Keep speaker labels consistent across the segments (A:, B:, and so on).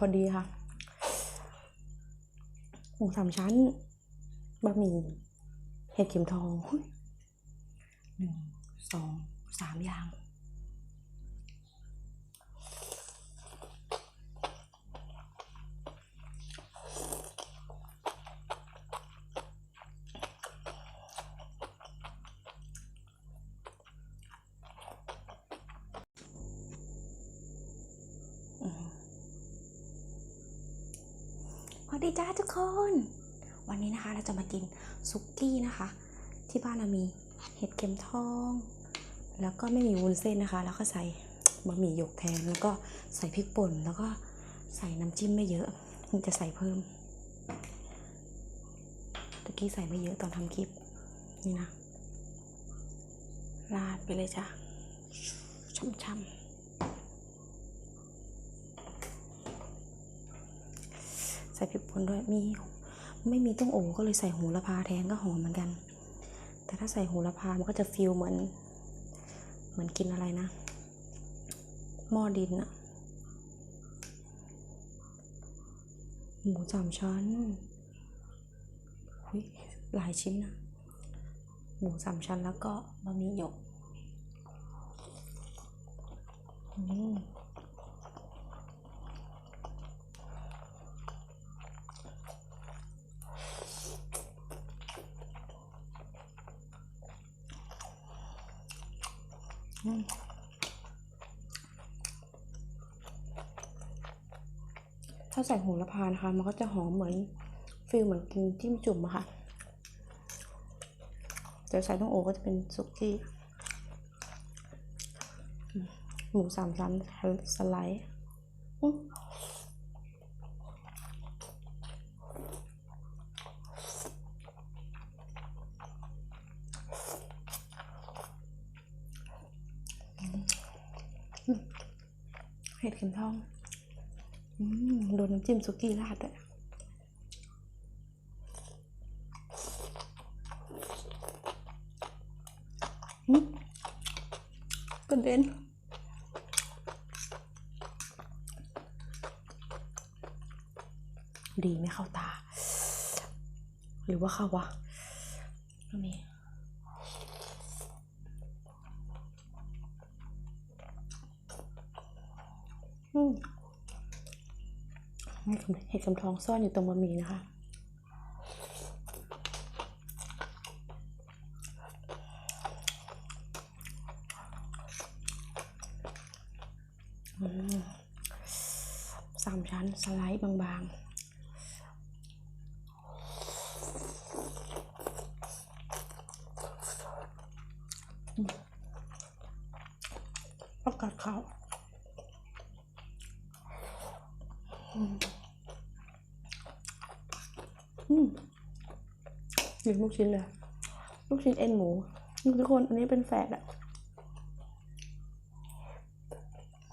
A: พอดีค่ะ หมูสามชั้น บะหมี่ เห็ดเข็มทองหุ้ยหนึ่ง สอง สามอย่าง วัสดีจ้าทุกคน วันนี้นะคะเราจะมากินซุกี้นะคะ ที่บ้านเรามีเห็ดเข็มทอง แล้วก็ไม่มีวุ้นเส้นนะคะ แล้วก็ใส่บะหมี่หยกแทนแล้วก็ใส่พริกป่น แล้วก็ใส่น้ำจิ้มไม่เยอะมันจะใส่เพิ่มตะกี้ใส่ไม่เยอะตอนทำคลิปนี่นะราดไปเลยจ้ะช่ำๆ ใส่พริกป่นด้วยมีไม่มีต้องโอก็เลยใส่โหูระพาแทนก็หอมเหมือนกัน แต่ถ้าใส่โหูระพามันก็จะฟิลเหมือน เหมือนกินอะไรนะหม้อดินอะหมูสามชั้นหุยหลายชิ้นนะหมูสามชั้นแล้วก็บะหมี่หยกอืม ถ้าใส่โหระพานะคะ มันก็จะหอมเหมือนฟิลเหมือนกินจิ้มจุ่มอะค่ะแต่ใส่ต้องโอก็จะเป็นซุกี้หมูสามชั้นสไลด์ ดเข็มทองอโดนน้ำจิ้มซุกี้ราดด้วยอืมกระเด็นดีไม่เข้าตา หรือว่าเข้าวะก็มีอืม เห็ดกำทองซ่อนอยู่ตรงบะหมี่นะคะ สามชั้นสไลด์บางๆประกาศเขาว อืมินลูกชิ้นเลย ลูกชิ้นเอ็นหมูทุกคนอันนี้เป็นแฝดอะ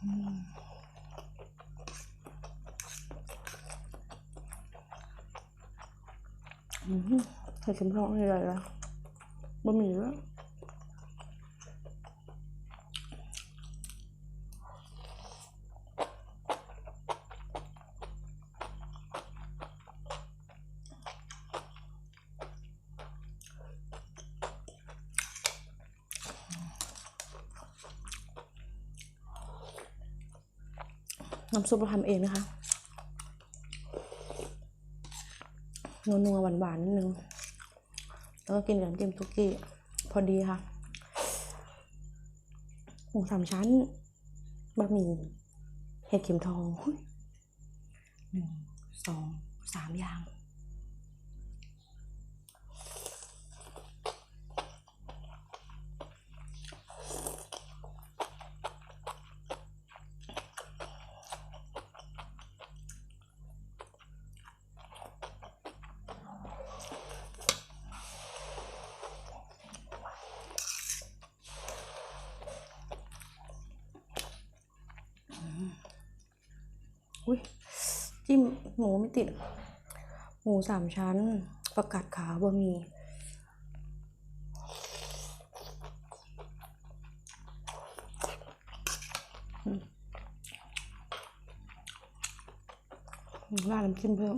A: อืมอืมใส่เข็มทองอะไรล่ะบะหมี่แล้วย น้ำซุปเราทำเองนะคะนัวๆหวานๆนิดนึงแล้วก็กินกับน้ำจิ้มทุกี้ พอดีค่ะหมูสามชั้นบะหมี่เห็ดเข็มทองหนึ่งสองสามอย่าง อุ้ยจิ้ม หมูไม่ติด หมูสามชั้น ประกาศขาวบะหมี่ราดน้ำจิ้มเพิ่ม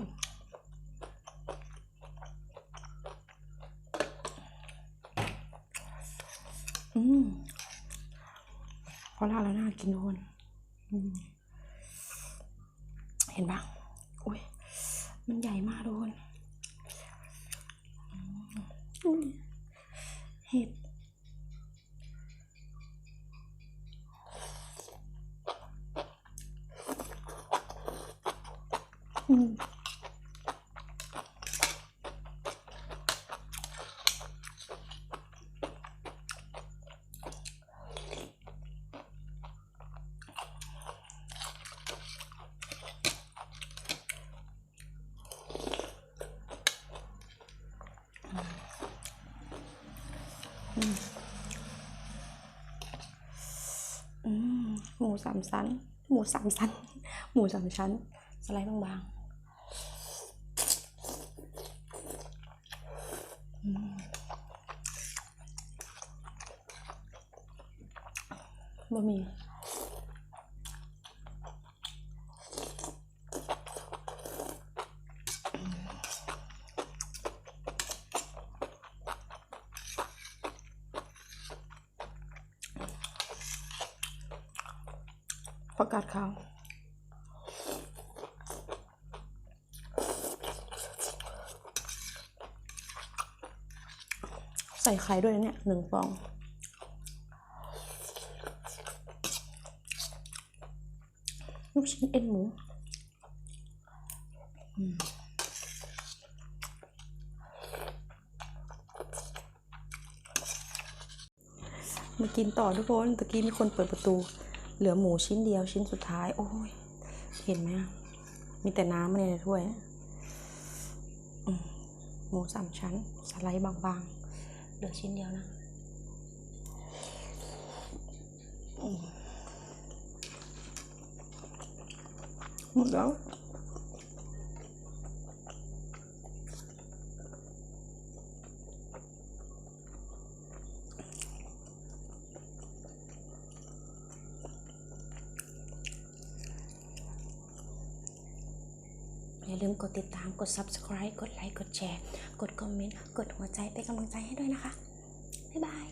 A: อืมพอราดแล้วน่ากินทุกคนเห็นปะ อุ้ยมันใหญ่มากทุกคนเห็ดอืม สามชั้น หมูสามชั้น หมูสามชั้น สไลด์บางๆบะหมี่ ผักกาดขาวใส่ไข่ด้วยนะเนี่ยหนึ่งฟองลูกชิ้นเอ็นหมูมมากินต่อทุกคนตะกี้มีคนเปิดประตู เหลือหมูชิ้นเดียวชิ้นสุดท้าย โอ้ย เห็นไหมมีแต่น้ำมาในถ้วยหมูสามชั้น สไลด์บางๆ เหลือชิ้นเดียวนะอืมหมดแล้ว ลืมกดติดตามกด subscribe กดไลค์กดแชร์ กดคอมเมนต์ กดหัวใจเป็นกำลังใจให้ด้วยนะคะ บ๊ายบาย